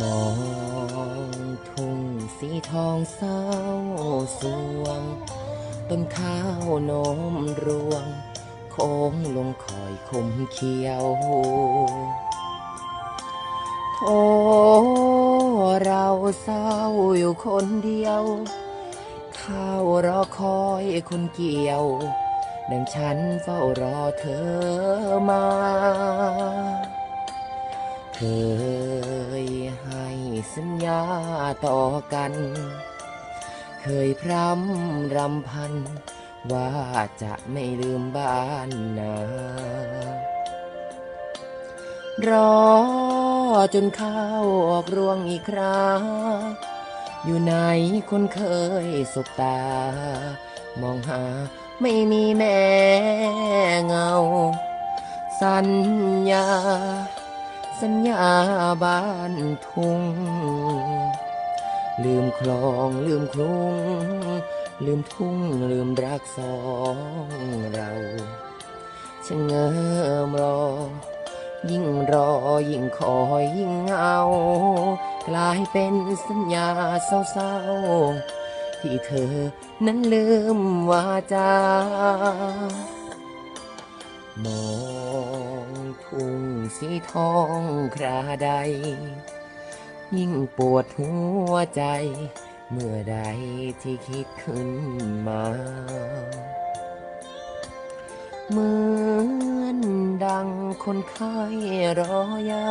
มองทุ่งสีทองเศร้าสวง ต้นข้าวโน้มรวง โค้งลงคอยคมเขียวโทเราเศร้าอยู่คนเดียว ข้าวรอคอยคนเกี่ยว ดังฉันเฝ้ารอเธอมาเคยให้สั ญาต่อกัน เคยพร่ำรำพัน ว่าจะไม่ลืมบ้านนา รอจนข้าวออกรวงอีกคราอยู่ไหนคนเคยสบตา มองหาไม่มีแม่เงา สัญญา สัญญาบ้านทุ่ง ลืมคลองลืมครุง ลืมทุ่งลืมรักสองเราชะเง้อมรอ ยิ่งรอยิ่งคอยยิ่งเหงากลายเป็นสัญญาเศร้าๆ ที่เธอนั้นลืมวาจามองทุ่ง สีทองคราใด ยิ่งปวดหัวใจ เมื่อใดที่คิดขึ้นมา เหมือนดังคนไข้รอยา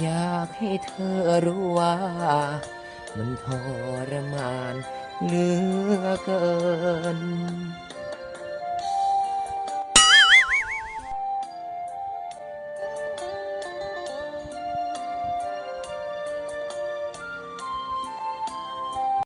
อยากให้เธอรู้ว่า มันทรมานเหลือเกิน